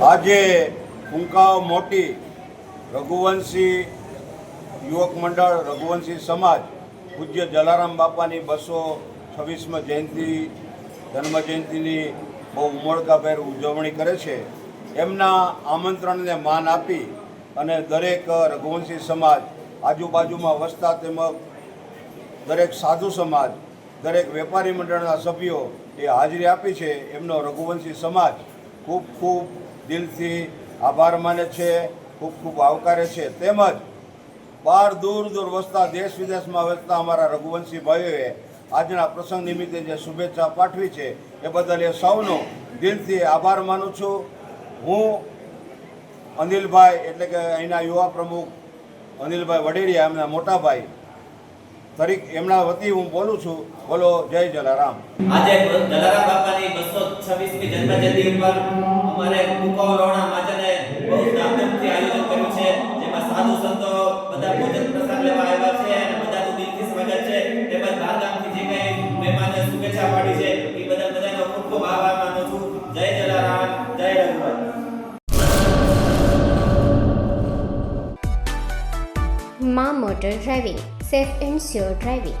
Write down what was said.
આજે ફૂંકાઓ મોટી રઘુવંશી યુવક મંડળ, રઘુવંશી સમાજ, પૂજ્ય જલારામ બાપાની બસો છવ્વીસમી જયંતિ જન્મજયંતિની બહુ ઉમળકાભેર ઉજવણી કરે છે. એમના આમંત્રણને માન આપી અને દરેક રઘુવંશી સમાજ, આજુબાજુમાં વસતા તેમજ દરેક સાધુ સમાજ, દરેક વેપારી મંડળના સભ્યો એ હાજરી આપી છે. એમનો રઘુવંશી સમાજ ખૂબ ખૂબ દિલથી આભાર માને છે, ખૂબ ખૂબ આવકારે છે. તેમજ બહાર દૂર દૂર વસતા દેશ વિદેશમાં વસતા અમારા રઘુવંશી ભાઈઓએ આજના પ્રસંગ નિમિત્તે જે શુભેચ્છા પાઠવી છે, એ બદલ એ સૌનો દિલથી આભાર માનું છું. હું અનિલભાઈ, એટલે કે અહીંના યુવા પ્રમુખ અનિલભાઈ વડેરિયા, એમના મોટા ભાઈ તરીક એમના વતી હું બોલું છું. બોલો, જય જલારામ. આજે જલારામ બાપાની બસો છવ્વીસમી જન્મજયંતિ ઉપર અમારે કુંકાવ રોણા માતાને બહુ ધામધૂમથી આયોજન કર્યું છે. જેમાં સાધુ સંતો બધા ભોજન પ્રસાદ લેવા આવ્યા છે અને બધાનું દિલથી સ્વાગત છે. તેમજ બહારગામથી જે કઈ મહેમાનને શુભેચ્છા પાડી છે, એ બધા બધાનો ખૂબ ખૂબ આભાર માનું છું. જય જલારામ, જય રઘુવર મા motor driving, safe and sure driving.